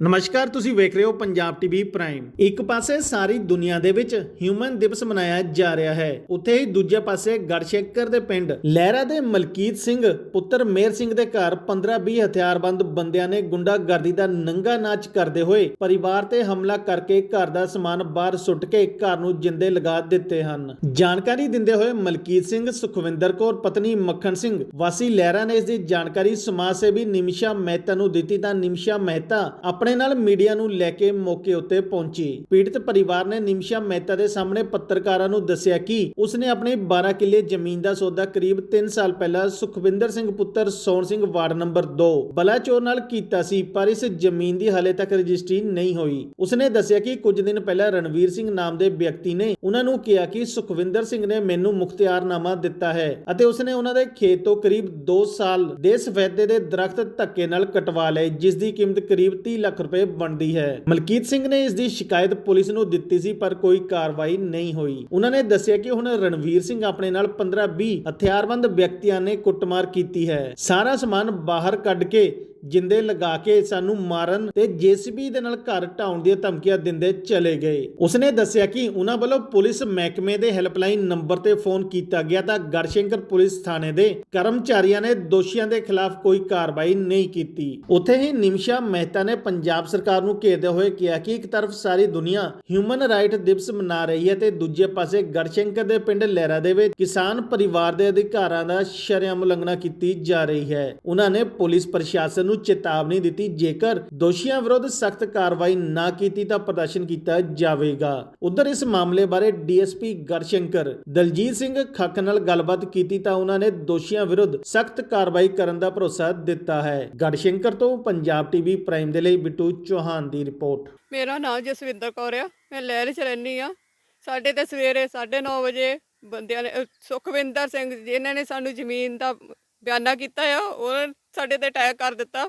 ਨਮਸਕਾਰ, ਤੁਸੀਂ ਵੇਖ ਰਹੇ ਹੋ ਪੰਜਾਬ ਟੀਵੀ ਪ੍ਰਾਈਮ। ਇੱਕ ਪਾਸੇ ਸਾਰੀ ਦੁਨੀਆ ਦੇ ਵਿੱਚ ਹਿਊਮਨ ਦਿਵਸ ਮਨਾਇਆ ਜਾ ਰਿਹਾ ਹੈ। ਉੱਥੇ ਹੀ ਦੂਜੇ ਪਾਸੇ ਗੜਸ਼ੇਕਰ ਦੇ ਪਿੰਡ ਲਹਿਰਾ ਦੇ ਮਲਕੀਤ ਸਿੰਘ, ਪੁੱਤਰ ਮੇਰ ਸਿੰਘ ਦੇ ਘਰ 15-20 ਹਥਿਆਰਬੰਦ ਬੰਦਿਆਂ ਨੇ ਗੁੰਡਾਗਰਦੀ ਦਾ ਨੰਗਾ ਨਾਚ ਕਰਦੇ ਹੋਏ ਪਰਿਵਾਰ ਤੇ ਹਮਲਾ ਕਰਕੇ ਘਰ ਦਾ ਸਮਾਨ ਬਾਹਰ ਸੁੱਟ ਕੇ ਘਰ ਨੂੰ ਜਿੰਦੇ ਲਗਾ ਦਿੱਤੇ ਹਨ। ਜਾਣਕਾਰੀ ਦਿੰਦੇ ਹੋਏ ਮਲਕੀਤ ਸਿੰਘ, ਸੁਖਵਿੰਦਰ ਕੌਰ, ਪਤਨੀ ਮੱਖਣ ਸਿੰਘ, ਵਾਸੀ ਲਹਿਰਾ ਨੇ ਇਸ ਦੀ ਜਾਣਕਾਰੀ ਸਮਾਜ ਸੇਵੀ ਨਿਮਸ਼ਾ ਮਹਿਤਾ ਨੂੰ ਦਿੱਤੀ। ਤਾਂ ਨਿਮਸ਼ਾ ਮਹਿਤਾ ਆਪਣੇ ਨਾਲ ਮੀਡੀਆ ਨੂੰ ਲੈ ਕੇ ਮੌਕੇ ਉੱਤੇ ਪਹੁੰਚੀ। ਪੀੜਤ ਪਰਿਵਾਰ ਨੇ ਨਿਮਸ਼ਾ ਮਹਿਤਾ ਦੇ ਸਾਹਮਣੇ ਪੱਤਰਕਾਰਾਂ ਨੂੰ ਦੱਸਿਆ ਕਿ ਉਸਨੇ ਆਪਣੇ 12 ਕਿੱਲੇ ਜ਼ਮੀਨ ਦਾ ਸੌਦਾ ਕਰੀਬ 3 ਸਾਲ ਪਹਿਲਾਂ ਸੁਖਵਿੰਦਰ ਸਿੰਘ ਪੁੱਤਰ ਸੋਹਣ ਸਿੰਘ ਵਾਰਡ ਨੰਬਰ 2 ਬਲਾਚੌਰ ਨਾਲ ਕੀਤਾ ਸੀ, ਪਰ ਇਸ ਜ਼ਮੀਨ ਦੀ ਹਾਲੇ ਤੱਕ ਰਜਿਸਟਰੀ ਨਹੀਂ ਹੋਈ। ਉਸਨੇ ਦੱਸਿਆ ਕਿ ਕੁਝ ਦਿਨ ਪਹਿਲਾਂ ਰਣਵੀਰ ਸਿੰਘ ਨਾਮ ਦੇ ਵਿਅਕਤੀ ਨੇ ਉਹਨਾਂ ਨੂੰ ਕਿਹਾ ਕਿ ਸੁਖਵਿੰਦਰ ਸਿੰਘ ਨੇ ਮੈਨੂੰ ਮੁਖਤਿਆਰਨਾਮਾ ਦਿੱਤਾ ਹੈ ਅਤੇ ਉਸਨੇ ਉਹਨਾਂ ਦੇ ਖੇਤ ਤੋਂ ਕਰੀਬ 2 ਸਾਲ ਦੇ ਸਫੈਦੇ ਦੇ ਦਰਖਤ ਧੱਕੇ ਨਾਲ ਕਟਵਾ ਲਏ, ਜਿਸ ਦੀ ਕੀਮਤ ਕਰੀਬ 30 ਲੱਖ ਰੁਪਏ ਬਣਦੀ ਹੈ। ਮਲਕੀਤ ਸਿੰਘ ਨੇ ਇਸ ਦੀ ਸ਼ਿਕਾਇਤ ਪੁਲਿਸ ਨੂੰ ਦਿੱਤੀ ਸੀ, ਪਰ ਕੋਈ ਕਾਰਵਾਈ ਨਹੀਂ ਹੋਈ। ਉਹਨਾਂ ਨੇ ਦੱਸਿਆ ਕਿ ਹੁਣ ਰਣਵੀਰ ਸਿੰਘ ਆਪਣੇ ਨਾਲ 15-20 ਹਥਿਆਰਬੰਦ ਵਿਅਕਤੀਆਂ ਨੇ ਕੁੱਟਮਾਰ ਕੀਤੀ ਹੈ। ਸਾਰਾ ਸਮਾਨ ਬਾਹਰ ਕੱਢ ਕੇ ਜਿੰਦੇ ਲਗਾ ਕੇ ਸਾਨੂੰ ਮਾਰਨ ਤੇ ਜੀਸੀਬੀ ਦੇ ਨਾਲ ਘਰ ਢਾਉਣ ਦੀਆਂ ਧਮਕੀਆਂ ਦਿੰਦੇ ਚਲੇ ਗਏ। ਉਸਨੇ ਦੱਸਿਆ ਕਿ ਉਹਨਾਂ ਵੱਲੋਂ ਪੁਲਿਸ ਮਹਿਕਮੇ ਦੇ ਹੈਲਪਲਾਈਨ ਨੰਬਰ ਤੇ ਫੋਨ ਕੀਤਾ ਗਿਆ ਤਾਂ ਗੜਸ਼ੰਕਰ ਪੁਲਿਸ ਥਾਣੇ ਦੇ ਕਰਮਚਾਰੀਆਂ ਨੇ ਦੋਸ਼ੀਆਂ ਦੇ ਖਿਲਾਫ ਕੋਈ ਕਾਰਵਾਈ ਨਹੀਂ ਕੀਤੀ। ਉੱਥੇ ਹੀ ਨਿਮਸ਼ਾ ਮਹਿਤਾ ਨੇ ਪੰਜਾਬ ਸਰਕਾਰ ਨੂੰ ਘੇਰਦੇ ਹੋਏ ਕਿਹਾ ਕਿ ਇੱਕ ਤਰਫ ਸਾਰੀ ਦੁਨੀਆ ਹਿਊਮਨ ਰਾਈਟ ਦਿਵਸ ਮਨਾ ਰਹੀ ਹੈ ਤੇ ਦੂਜੇ ਪਾਸੇ ਗੜਸ਼ੰਕਰ ਦੇ ਪਿੰਡ ਲਹਿਰਾ ਦੇ ਵਿੱਚ ਕਿਸਾਨ ਪਰਿਵਾਰ ਦੇ ਅਧਿਕਾਰਾਂ ਦਾ ਸ਼ਰੇਆਮ ਉਲੰਘਣਾ ਕੀਤੀ ਜਾ ਰਹੀ ਹੈ। ਉਹਨਾਂ ਨੇ ਪੁਲਿਸ ਪ੍ਰਸ਼ਾਸਨ ਨੂੰ ਚੇਤਾਵਨੀ ਦਿੱਤੀ। ਜੇਕਰ ਦੋਸ਼ੀਆਂ ਵਿਰੁੱਧ ਸਖਤ ਕਾਰਵਾਈ ਨਾ ਕੀਤੀ ਤਾਂ ਪ੍ਰਦਰਸ਼ਨ ਕੀਤਾ ਜਾਵੇਗਾ। ਉਧਰ ਇਸ ਮਾਮਲੇ ਬਾਰੇ ਡੀਐਸਪੀ ਗੜਸ਼ੰਕਰ ਦਲਜੀਤ ਸਿੰਘ ਖੱਕ ਨਾਲ ਗੱਲਬਾਤ ਕੀਤੀ ਤਾਂ ਉਹਨਾਂ ਨੇ ਦੋਸ਼ੀਆਂ ਵਿਰੁੱਧ ਸਖਤ ਕਾਰਵਾਈ ਕਰਨ ਦਾ ਭਰੋਸਾ ਦਿੱਤਾ ਹੈ। ਗੜਸ਼ੰਕਰ ਤੋਂ ਪੰਜਾਬ ਟੀਵੀ ਪ੍ਰਾਈਮ ਦੇ ਲਈ ਬਿੱਟੂ ਚੌਹਾਨ ਦੀ ਰਿਪੋਰਟ। ਮੇਰਾ ਨਾਮ ਜਸਵਿੰਦਰ ਕੌਰ ਆ। ਮੈਂ ਲਹਿਰ ਚ ਰਹਿੰਦੀ ਆ। ਸਾਡੇ ਤੇ ਸਵੇਰੇ 9:30 ਵਜੇ ਬੰਦਿਆਂ ਨੇ ਸੁਖਵਿੰਦਰ ਸਿੰਘ, ਜਿਨ੍ਹਾਂ ਨੇ ਸਾਨੂੰ ਜ਼ਮੀਨ ਦਾ ਬਿਆਨਾ ਕੀਤਾ ਆ, ਉਹ ਸਾਡੇ ਤੇ ਅਟੈਕ ਕਰ ਦਿੱਤਾ।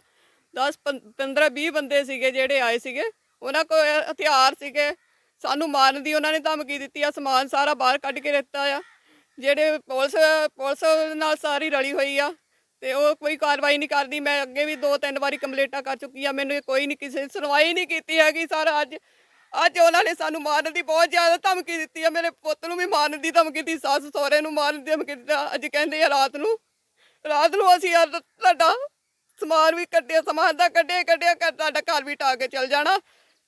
10 15 20 ਬੰਦੇ ਸੀਗੇ ਜਿਹੜੇ ਆਏ ਸੀਗੇ। ਉਹਨਾਂ ਕੋਲ ਹਥਿਆਰ ਸੀਗੇ। ਸਾਨੂੰ ਮਾਰਨ ਦੀ ਉਹਨਾਂ ਨੇ ਧਮਕੀ ਦਿੱਤੀ ਆ ਸਮਾਨ ਸਾਰਾ ਬਾਹਰ ਕੱਢ ਕੇ ਦਿੱਤਾ ਆ। ਜਿਹੜੇ ਪੁਲਿਸ ਪੁਲਿਸ ਨਾਲ ਸਾਰੀ ਰਲੀ ਹੋਈ ਆ, ਤੇ ਉਹ ਕੋਈ ਕਾਰਵਾਈ ਨਹੀਂ ਕਰਦੀ। ਮੈਂ ਅੱਗੇ ਵੀ ਦੋ ਤਿੰਨ ਵਾਰੀ ਕੰਪਲੇਂਟਾਂ ਕਰ ਚੁੱਕੀ ਆ। ਮੈਨੂੰ ਕੋਈ ਨਹੀਂ ਕਿਸੇ ਸੁਣਵਾਈ ਨਹੀਂ ਕੀਤੀ ਹੈਗੀ ਸਰ, ਅੱਜ ਅੱਜ ਉਹਨਾਂ ਨੇ ਸਾਨੂੰ ਮਾਰਨ ਦੀ ਬਹੁਤ ਜ਼ਿਆਦਾ ਧਮਕੀ ਦਿੱਤੀ ਆ। ਮੇਰੇ ਪੁੱਤ ਨੂੰ ਵੀ ਮਾਰਨ ਦੀ ਧਮਕੀ ਦਿੱਤੀ, ਸੱਸ ਸਹੁਰੇ ਨੂੰ ਮਾਰਨ ਦੀ ਧਮਕੀ ਦਿੱਤੀ। ਅੱਜ ਕਹਿੰਦੇ ਆ ਰਾਤ ਨੂੰ ਰਾਤ ਨੂੰ ਅਸੀਂ ਤੁਹਾਡਾ ਸਮਾਨ ਵੀ ਕੱਢਿਆ ਸਮਾਨ ਦਾ ਕੱਢਿਆ ਕੱਢਿਆ ਕਰ ਤੁਹਾਡਾ ਘਰ ਵੀ ਟਾ ਕੇ ਚਲ ਜਾਣਾ।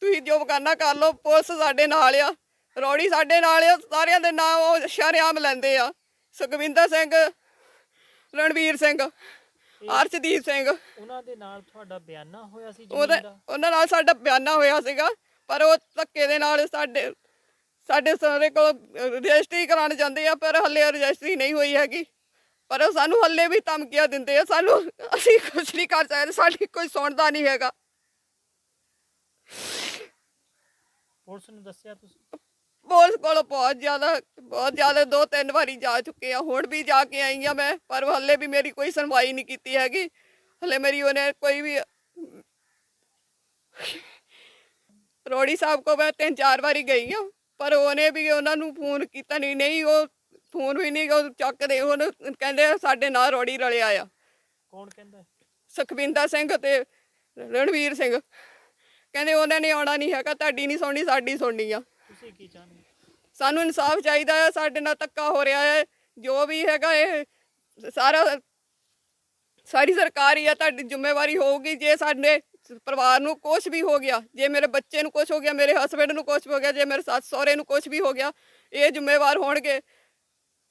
ਤੁਸੀਂ ਜੋ ਕਰਨਾ ਕਰ ਲਓ ਪੁਲਿਸ ਸਾਡੇ ਨਾਲ ਆ ਰੌੜੀ ਸਾਡੇ ਨਾਲ ਆ ਸਾਰਿਆਂ ਦੇ ਨਾਮ ਉਹ ਸ਼ਰੇਆਮ ਲੈਂਦੇ ਆ। ਸੁਖਵਿੰਦਰ ਸਿੰਘ ਰਣਵੀਰ ਸਿੰਘ ਅਰਸ਼ਦੀਪ ਸਿੰਘ। ਉਹਨਾਂ ਦੇ ਨਾਲ ਤੁਹਾਡਾ ਬਿਆਨਾ ਹੋਇਆ ਸੀ ਉਹਦਾ ਜ਼ਮੀਨ ਦਾ? ਉਹਨਾਂ ਨਾਲ ਸਾਡਾ ਬਿਆਨਾ ਹੋਇਆ ਸੀਗਾ ਪਰ ਉਹ ਧੱਕੇ ਦੇ ਨਾਲ ਸਾਡੇ ਸਾਡੇ ਸਾਰੇ ਕੋਲ ਰਜਿਸਟਰੀ ਕਰਾਉਣ ਜਾਂਦੇ ਆ ਪਰ ਹੱਲੇ ਰਜਿਸਟਰੀ ਨਹੀਂ ਹੋਈ ਹੈਗੀ। ਪਰ ਉਹ ਸਾਨੂੰ ਹੱਲੇ ਵੀ ਧਮਕੀਆਂ ਦਿੰਦੇ ਆ ਸਾਨੂੰ ਅਸੀਂ ਕੁਝ ਨਹੀਂ ਕਰ ਸਕਦੇ ਸਾਡੀ ਕੋਈ ਸੁਣਦਾ ਨਹੀਂ ਹੈਗਾ। ਪੁਲਿਸ ਨੂੰ ਦੱਸਿਆ ਤੁਸੀਂ? ਪੁਲਿਸ ਕੋਲ ਬਹੁਤ ਜ਼ਿਆਦਾ ਬਹੁਤ ਜ਼ਿਆਦਾ ਦੋ ਤਿੰਨ ਵਾਰੀ ਜਾ ਚੁੱਕੇ ਆ ਹੁਣ ਵੀ ਜਾ ਕੇ ਆਈ ਆ ਮੈਂ ਪਰ ਹੱਲੇ ਵੀ ਮੇਰੀ ਕੋਈ ਸੁਣਵਾਈ ਨਹੀਂ ਕੀਤੀ ਹੈਗੀ। ਹੱਲੇ ਮੇਰੀ ਉਹਨੇ ਕੋਈ ਵੀ ਰੋੜੀ ਸਾਹਿਬ ਕੋ ਮੈਂ ਤਿੰਨ ਚਾਰ ਵਾਰੀ ਗਈ ਆ ਪਰ ਉਹਨੇ ਵੀ ਉਹਨਾਂ ਨੂੰ ਫੋਨ ਕੀਤਾ ਨਹੀਂ ਨਹੀਂ ਉਹ ਫੋਨ ਵੀ ਨਹੀਂ ਉਹ ਚੱਕਦੇ ਹੁਣ ਕਹਿੰਦੇ ਆ, ਸਾਡੇ ਨਾਲ ਰੋੜੀ ਰਲਿਆ ਆ। ਕੌਣ ਕਹਿੰਦਾ? ਸੁਖਵਿੰਦਰ ਸਿੰਘ ਤੇ ਰਣਵੀਰ ਸਿੰਘ। ਕਹਿੰਦੇ ਉਹਨਾਂ ਨੇ ਆਉਣਾ ਨਹੀਂ ਹੈਗਾ ਤੁਹਾਡੀ ਨਹੀਂ ਸੁਣਨੀ ਸਾਡੀ ਸੁਣਨੀ ਆ। ਤੁਸੀਂ ਕੀ ਚਾਹੁੰਦੇ? ਸਾਨੂੰ ਇਨਸਾਫ ਚਾਹੀਦਾ ਹੈ ਸਾਡੇ ਨਾਲ ਧੱਕਾ ਹੋ ਰਿਹਾ ਹੈ ਜੋ ਵੀ ਹੈਗਾ ਇਹ ਸਾਰਾ ਸਾਰੀ ਸਰਕਾਰ ਹੀ ਆ ਤੁਹਾਡੀ ਜ਼ਿੰਮੇਵਾਰੀ ਹੋਊਗੀ। ਜੇ ਸਾਡੇ ਪਰਿਵਾਰ ਨੂੰ ਕੁਝ ਵੀ ਹੋ ਗਿਆ ਜੇ ਮੇਰੇ ਬੱਚੇ ਨੂੰ ਕੁਝ ਹੋ ਗਿਆ ਮੇਰੇ ਹਸਬੰਡ ਨੂੰ ਕੁਝ ਹੋ ਗਿਆ ਜੇ ਮੇਰੇ ਸੱਸ ਸਹੁਰੇ ਨੂੰ ਕੁਝ ਵੀ ਹੋ ਗਿਆ ਇਹ ਜ਼ਿੰਮੇਵਾਰ ਹੋਣਗੇ।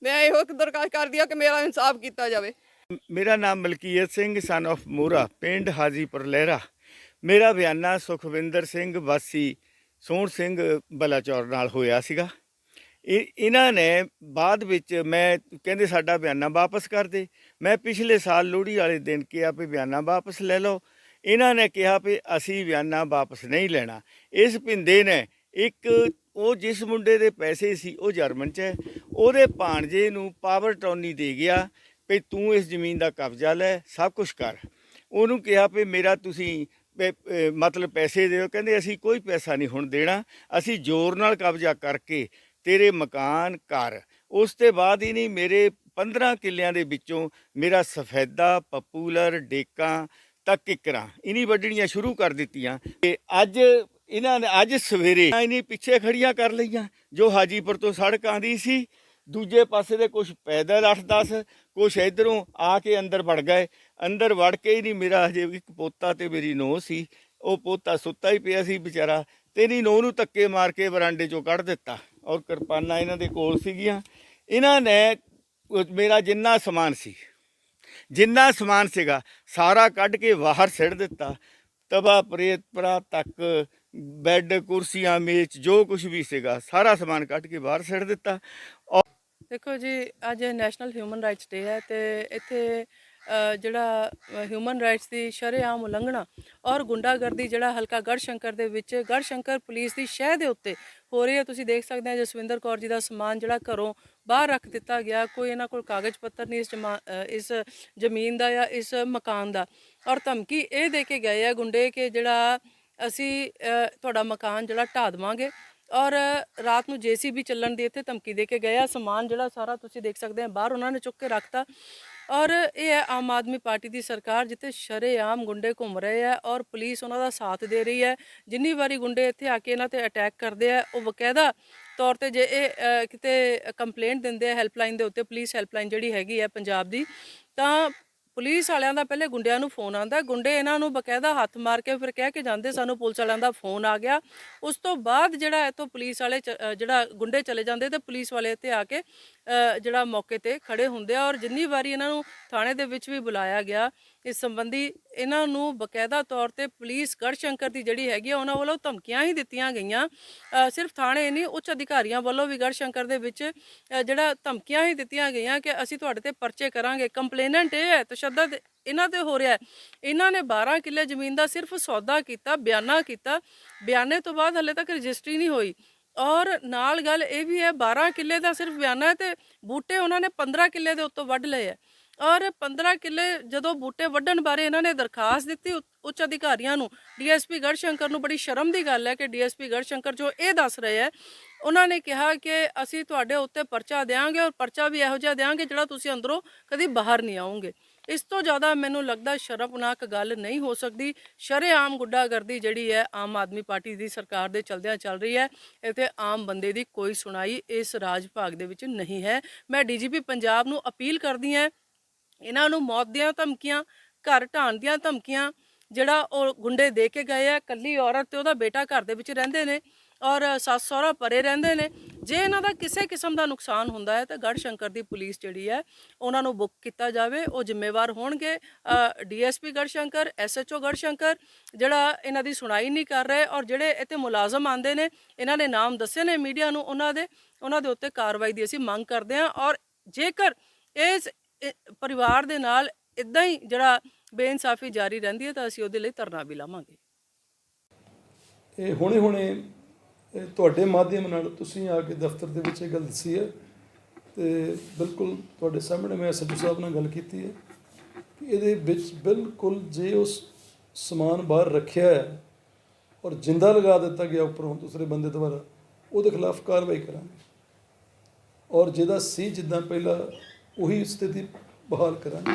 ਮੈਂ ਇਹੋ ਦਰਖਾਸਤ ਕਰਦੀ ਆ ਕਿ ਮੇਰਾ ਇਨਸਾਫ ਕੀਤਾ ਜਾਵੇ। ਮੇਰਾ ਨਾਮ ਮਲਕੀਅਤ ਸਿੰਘ ਸਨ of ਮੋਰਾ, ਪਿੰਡ ਹਾਜੀਪੁਰ, ਲਹਿਰਾ। ਮੇਰਾ ਬਿਆਨਾ ਸੁਖਵਿੰਦਰ ਸਿੰਘ, ਵਾਸੀ ਸੋਹਣ ਸਿੰਘ ਬਲਾਚੌਰ ਨਾਲ ਹੋਇਆ ਸੀਗਾ। ਇਹ ਇਹਨਾਂ ਨੇ ਬਾਅਦ ਵਿੱਚ ਮੈਂ ਕਹਿੰਦੇ ਸਾਡਾ ਬਿਆਨਾ ਵਾਪਸ ਕਰ ਦੇ। ਮੈਂ ਪਿਛਲੇ ਸਾਲ ਲੋਹੜੀ ਵਾਲੇ ਦਿਨ ਕਿਹਾ ਵੀ ਬਿਆਨਾ ਵਾਪਸ ਲੈ ਲਓ। ਇਹਨਾਂ ਨੇ ਕਿਹਾ ਵੀ ਅਸੀਂ ਬਿਆਨਾ ਵਾਪਸ ਨਹੀਂ ਲੈਣਾ। ਇਸ ਪਿੰਦੇ ਨੇ ਇੱਕ ਉਹ ਜਿਸ ਮੁੰਡੇ ਦੇ ਪੈਸੇ ਸੀ, ਉਹ ਜਰਮਨ 'ਚ ਹੈ। ਉਹਦੇ ਭਾਣਜੇ ਨੂੰ ਪਾਵਰ ਟੌਨੀ ਦੇ ਗਿਆ ਵੀ ਤੂੰ ਇਸ ਜ਼ਮੀਨ ਦਾ ਕਬਜ਼ਾ ਲੈ, ਸਭ ਕੁਝ ਕਰ। ਉਹਨੂੰ ਕਿਹਾ ਵੀ ਮੇਰਾ ਤੁਸੀਂ ਪੈ- ਮਤਲਬ ਪੈਸੇ ਦਿਓ। ਕਹਿੰਦੇ ਅਸੀਂ ਕੋਈ ਪੈਸਾ ਨਹੀਂ ਹੁਣ ਦੇਣਾ, ਅਸੀਂ ਜ਼ੋਰ ਨਾਲ ਕਬਜ਼ਾ ਕਰਕੇ ਤੇਰੇ ਮਕਾਨ, ਘਰ। ਉਸ ਤੋਂ ਬਾਅਦ ਹੀ ਨਹੀਂ, ਮੇਰੇ 15 ਕਿੱਲਿਆਂ ਦੇ ਵਿੱਚੋਂ ਮੇਰਾ ਸਫੈਦਾ, ਪਪੂਲਰ, ਡੇਕਾਂ ਤਾਂ ਕਿੱਕਰਾਂ ਇਨੀ ਵੱਢਣੀਆਂ ਸ਼ੁਰੂ ਕਰ ਦਿੱਤੀਆਂ। ਤੇ ਅੱਜ ਇਹਨਾਂ ਨੇ ਅੱਜ ਸਵੇਰੇ ਇਨੀ ਪਿੱਛੇ ਖੜੀਆਂ ਕਰ ਲਈਆਂ, ਜੋ ਹਾਜੀਪੁਰ ਤੋਂ ਸੜਕ ਆਂਦੀ ਸੀ, ਦੂਜੇ ਪਾਸੇ ਦੇ ਕੁਝ ਪੈਦਲ 8-10 ਕੁਝ ਇਧਰੋਂ ਆ ਕੇ ਅੰਦਰ ਵੜ ਗਏ। ਅੰਦਰ ਵੜ ਕੇ ਹੀ ਨਹੀਂ ਮੇਰਾ ਹਜੇ ਇੱਕ ਪੋਤਾ ਤੇ ਮੇਰੀ ਨੂੰਹ ਸੀ। ਉਹ ਪੋਤਾ ਸੁੱਤਾ ਹੀ ਪਿਆ ਸੀ ਵਿਚਾਰਾ ਤੇ ਇਹਦੀ ਨੂੰਹ ਨੂੰ ਧੱਕੇ ਮਾਰ ਕੇ ਵਰਾਂਡੇ ਚੋਂ ਕੱਢ ਦਿੱਤਾ ਔਰ ਕਿਰਪਾਨਾਂ ਇਹਨਾਂ ਦੇ ਕੋਲ ਸੀਗੀਆਂ। ਇਹਨਾਂ ਨੇ ਮੇਰਾ ਜਿੰਨਾ ਸਮਾਨ ਸੀ, ਜਿੰਨਾ ਸਮਾਨ ਸੀਗਾ, ਸਾਰਾ ਕੱਢ ਕੇ ਬਾਹਰ ਸਿੱਟ ਦਿੱਤਾ। ਤਵਾ ਪ੍ਰੇਤ ਪਰਾ ਤੱਕ ਬੈੱਡ, ਕੁਰਸੀਆਂ ਮੇਚ ਜੋ ਕੁਝ ਵੀ ਸੀਗਾ, ਸਾਰਾ ਸਮਾਨ ਕੱਢ ਕੇ ਬਾਹਰ ਸਿੱਟ ਦਿੱਤਾ। ਦੇਖੋ ਜੀ, ਅੱਜ ਨੈਸ਼ਨਲ ਹਿਊਮਨ ਰਾਈਟਸ ਡੇ ਹੈ ਤੇ ਇੱਥੇ ਜਿਹੜਾ ਹਿਊਮਨ ਰਾਈਟਸ ਦੀ ਸ਼ਰੇਆਮ ਉਲੰਘਣਾ ਔਰ ਗੁੰਡਾਗਰਦੀ, ਜਿਹੜਾ ਹਲਕਾ ਗੜਸ਼ੰਕਰ ਦੇ ਵਿੱਚ ਗੜਸ਼ੰਕਰ ਪੁਲਿਸ ਦੀ ਸ਼ਹਿ ਦੇ ਉੱਤੇ ਹੋ ਰਹੀ ਹੈ। ਤੁਸੀਂ ਦੇਖ ਸਕਦੇ ਹੋ, ਜਸਵਿੰਦਰ ਕੌਰ ਜੀ ਦਾ ਸਮਾਨ ਜਿਹੜਾ ਘਰੋਂ ਬਾਹਰ ਰੱਖ ਦਿੱਤਾ ਗਿਆ, ਕੋਈ ਇਹਨਾਂ ਕੋਲ ਕਾਗਜ਼ ਪੱਤਰ ਨਹੀਂ ਇਸ ਜਮਾ ਇਸ ਜ਼ਮੀਨ ਦਾ ਜਾਂ ਇਸ ਮਕਾਨ ਦਾ। ਔਰ ਧਮਕੀ ਇਹ ਦੇ ਕੇ ਗਏ ਆ ਗੁੰਡੇ ਕਿ ਜਿਹੜਾ ਅਸੀਂ ਤੁਹਾਡਾ ਮਕਾਨ ਜਿਹੜਾ ਢਾਹ ਦੇਵਾਂਗੇ ਔਰ ਰਾਤ ਨੂੰ ਜੀਸੀਬੀ ਚੱਲਣ ਦੀ ਇੱਥੇ ਧਮਕੀ ਦੇ ਕੇ ਗਏ ਆ। ਸਮਾਨ ਜਿਹੜਾ ਸਾਰਾ ਤੁਸੀਂ ਦੇਖ ਸਕਦੇ ਆ, ਬਾਹਰ ਉਹਨਾਂ ਨੇ ਚੁੱਕ ਕੇ ਰੱਖਤਾ। ਔਰ ਇਹ ਹੈ, ਆਮ ਆਦਮੀ ਪਾਰਟੀ ਦੀ ਸਰਕਾਰ ਜਿੱਥੇ ਸ਼ਰੇਆਮ ਗੁੰਡੇ ਘੁੰਮ ਰਹੇ ਆ ਔਰ ਪੁਲਿਸ ਉਹਨਾਂ ਦਾ ਸਾਥ ਦੇ ਰਹੀ ਹੈ। ਜਿੰਨੀ ਵਾਰੀ ਗੁੰਡੇ ਇੱਥੇ ਆ ਕੇ ਇਹਨਾਂ ਤੇ ਅਟੈਕ ਕਰਦੇ ਆ, ਉਹ ਬਕਾਇਦਾ ਤੌਰ ਤੇ ਜੇ ਇਹ ਕਿਤੇ ਕੰਪਲੇਂਟ ਦਿੰਦੇ ਆ ਹੈਲਪਲਾਈਨ ਦੇ ਉੱਤੇ, ਪੁਲਿਸ ਹੈਲਪਲਾਈਨ ਜਿਹੜੀ ਹੈਗੀ ਹੈ ਪੰਜਾਬ ਦੀ, ਤਾਂ ਪੁਲਿਸ ਵਾਲਿਆਂ ਦਾ ਪਹਿਲੇ ਗੁੰਡਿਆਂ ਨੂੰ ਫੋਨ ਆਂਦਾ ਗੁੰਡੇ ਇਹਨਾਂ ਨੂੰ ਬਕਾਇਦਾ ਹੱਥ ਮਾਰ ਕੇ ਫਿਰ ਕਹਿ ਕੇ ਜਾਂਦੇ, ਸਾਨੂੰ ਪੁਲਿਸ ਵਾਲਿਆਂ ਦਾ ਫੋਨ ਆ ਗਿਆ। ਉਸ ਤੋਂ ਬਾਅਦ ਜਿਹੜਾ ਇਤੋਂ ਪੁਲਿਸ ਵਾਲੇ ਜਿਹੜਾ ਗੁੰਡੇ ਚਲੇ ਜਾਂਦੇ ਤੇ ਪੁਲਿਸ ਵਾਲੇ ਇੱਥੇ ਆ ਕੇ ਜਿਹੜਾ ਮੌਕੇ ਤੇ ਖੜੇ ਹੁੰਦੇ ਆ ਔਰ ਜਿੰਨੀ ਵਾਰੀ ਇਹਨਾਂ ਨੂੰ ਥਾਣੇ ਦੇ ਵਿੱਚ ਵੀ ਬੁਲਾਇਆ ਗਿਆ, ਇਸ ਸੰਬੰਧੀ ਇਹਨਾਂ ਨੂੰ ਬਕਾਇਦਾ ਤੌਰ ਤੇ ਪੁਲਿਸ ਗੜਸ਼ੰਕਰ ਦੀ ਜਿਹੜੀ ਹੈਗੀ ਆ, ਉਹਨਾਂ ਵੱਲੋਂ ਧਮਕੀਆਂ ਹੀ ਦਿੱਤੀਆਂ ਗਈਆਂ। ਸਿਰਫ ਥਾਣੇ ਨਹੀਂ, ਉੱਚ ਅਧਿਕਾਰੀਆਂ ਵੱਲੋਂ ਵੀ ਗੜਸ਼ੰਕਰ ਦੇ ਵਿੱਚ ਜਿਹੜਾ ਧਮਕੀਆਂ ਹੀ ਦਿੱਤੀਆਂ ਗਈਆਂ ਕਿ ਅਸੀਂ ਤੁਹਾਡੇ ਤੇ ਪਰਚੇ ਕਰਾਂਗੇ। ਕੰਪਲੇਨੈਂਟ ਇਹ ਹੈ, ਤਸ਼ੱਦਦ ਇਹਨਾਂ ਤੇ ਹੋ ਰਿਹਾ ਇਹਨਾਂ ਨੇ 12 ਕਿੱਲੇ ਜ਼ਮੀਨ ਦਾ ਸਿਰਫ ਸੌਦਾ ਕੀਤਾ, ਬਿਆਨਾ ਕੀਤਾ। ਬਿਆਨੇ ਤੋਂ ਬਾਅਦ ਹਲੇ ਤੱਕ ਰਜਿਸਟਰੀ ਨਹੀਂ ਹੋਈ। ਔਰ ਨਾਲ ਗੱਲ ਇਹ ਵੀ ਹੈ 12 ਕਿੱਲੇ ਦਾ ਸਿਰਫ ਬਿਆਨਾ ਹੈ ਤੇ ਬੂਟੇ ਉਹਨਾਂ ਨੇ 15 ਕਿੱਲੇ ਦੇ ਉੱਤੋਂ ਵੱਢ ਲਏ ਹੈ। ਔਰ 15 ਕਿੱਲੇ ਜਦੋਂ ਬੂਟੇ ਵੱਢਣ ਬਾਰੇ ਇਹਨਾਂ ਨੇ ਦਰਖਾਸਤ ਦਿੱਤੀ ਉੱਚ ਅਧਿਕਾਰੀਆਂ ਨੂੰ, ਡੀਐਸਪੀ ਗੜਸ਼ੰਕਰ ਨੂੰ ਬੜੀ ਸ਼ਰਮ ਦੀ ਗੱਲ ਹੈ ਕਿ ਡੀਐਸਪੀ ਗੜਸ਼ੰਕਰ ਜੋ ਇਹ ਦੱਸ ਰਹੇ ਹੈ, ਉਹਨਾਂ ਨੇ ਕਿਹਾ ਕਿ ਅਸੀਂ ਤੁਹਾਡੇ ਉੱਤੇ ਪਰਚਾ ਦੇਵਾਂਗੇ ਔਰ ਪਰਚਾ ਵੀ ਇਹੋ ਜਿਹਾ ਦੇਵਾਂਗੇ ਜਿਹੜਾ ਤੁਸੀਂ ਅੰਦਰੋਂ ਕਦੀ ਬਾਹਰ ਨਹੀਂ ਆਉਂਗੇ। ਇਸ ਤੋਂ ਜ਼ਿਆਦਾ ਮੈਨੂੰ ਲੱਗਦਾ ਸ਼ਰਮਨਾਕ ਗੱਲ ਨਹੀਂ ਹੋ ਸਕਦੀ। ਸ਼ਰੇਆਮ ਗੁੱਡਾਗਰਦੀ ਜਿਹੜੀ ਹੈ, ਆਮ ਆਦਮੀ ਪਾਰਟੀ ਦੀ ਸਰਕਾਰ ਦੇ ਚਲਦਿਆਂ ਚੱਲ ਰਹੀ ਹੈ ਇੱਥੇ ਆਮ ਬੰਦੇ ਦੀ ਕੋਈ ਸੁਣਾਈ ਇਸ ਰਾਜ ਭਾਗ ਦੇ ਵਿੱਚ ਨਹੀਂ ਹੈ। ਮੈਂ ਡੀਜੀਪੀ ਪੰਜਾਬ ਨੂੰ ਅਪੀਲ ਕਰਦੀ ਹਾਂ, ਇਹਨਾਂ ਨੂੰ ਮੌਤ ਦੀਆਂ ਧਮਕੀਆਂ, ਘਰ ਢਾਣ ਦੀਆਂ ਧਮਕੀਆਂ, ਜਿਹੜਾ ਉਹ ਗੁੰਡੇ ਦੇ ਕੇ ਗਏ ਆ ਕੱਲੀ ਔਰਤ ਤੇ ਉਹਦਾ ਬੇਟਾ ਘਰ ਦੇ ਵਿੱਚ ਰਹਿੰਦੇ ਨੇ ਔਰ ਸੱਸ ਸਹੁਰਾ ਪਰੇ ਰਹਿੰਦੇ ਨੇ। ਜੇ ਇਹਨਾਂ ਦਾ ਕਿਸੇ ਕਿਸਮ ਦਾ ਨੁਕਸਾਨ ਹੁੰਦਾ ਹੈ ਤਾਂ ਗੜਸ਼ੰਕਰ ਦੀ ਪੁਲਿਸ ਜਿਹੜੀ ਹੈ, ਉਹਨਾਂ ਨੂੰ ਬੁੱਕ ਕੀਤਾ ਜਾਵੇ। ਉਹ ਜ਼ਿੰਮੇਵਾਰ ਹੋਣਗੇ। ਡੀਐਸਪੀ ਗੜਸ਼ੰਕਰ ਐਸਐਚਓ ਗੜਸ਼ੰਕਰ ਜਿਹੜਾ ਇਹਨਾਂ ਦੀ ਸੁਣਾਈ ਨਹੀਂ ਕਰ ਰਹੇ ਔਰ ਜਿਹੜੇ ਇੱਥੇ ਮੁਲਾਜ਼ਮ ਆਂਦੇ ਨੇ, ਇਹਨਾਂ ਨੇ ਨਾਮ ਦੱਸੇ ਨੇ ਮੀਡੀਆ ਨੂੰ ਉਹਨਾਂ ਦੇ ਉਹਨਾਂ ਦੇ ਉੱਤੇ ਕਾਰਵਾਈ ਦੀ ਅਸੀਂ ਮੰਗ ਕਰਦੇ ਹਾਂ। ਔਰ ਜੇਕਰ ਇਸ ਪਰਿਵਾਰ ਦੇ ਨਾਲ ਇਦਾਂ ਹੀ ਜਿਹੜਾ ਬੇਇਨਸਾਫੀ ਜਾਰੀ ਰਹਿੰਦੀ ਹੈ ਤਾਂ ਅਸੀਂ ਉਹਦੇ ਲਈ ਧਰਨਾ ਵੀ ਲਾਵਾਂਗੇ। ਇਹ ਹੁਣੇ ਹੁਣੇ ਤੁਹਾਡੇ ਮਾਧਿਅਮ ਨਾਲ ਤੁਸੀਂ ਆ ਕੇ ਦਫ਼ਤਰ ਦੇ ਵਿੱਚ ਇਹ ਗੱਲ ਦੱਸੀ ਹੈ ਤੇ ਬਿਲਕੁਲ ਤੁਹਾਡੇ ਸਾਹਮਣੇ ਮੈਂ ਸੱਜੂ ਸਾਹਿਬ ਨਾਲ ਗੱਲ ਕੀਤੀ ਹੈ ਕਿ ਇਹਦੇ ਵਿੱਚ ਬਿਲਕੁਲ ਜੇ ਉਸ ਸਮਾਨ ਬਾਹਰ ਰੱਖਿਆ ਹੈ ਔਰ ਜਿੰਦਾ ਲਗਾ ਦਿੱਤਾ ਗਿਆ ਉੱਪਰੋਂ ਦੂਸਰੇ ਬੰਦੇ ਦੁਆਰਾ, ਉਹਦੇ ਖਿਲਾਫ ਕਾਰਵਾਈ ਕਰਾਂਗੇ। ਔਰ ਜਿਹਦਾ ਸੀ ਜਿੱਦਾਂ ਪਹਿਲਾਂ ਉਹੀ ਸਥਿਤੀ ਬਹਾਲ ਕਰਾਂਗੇ।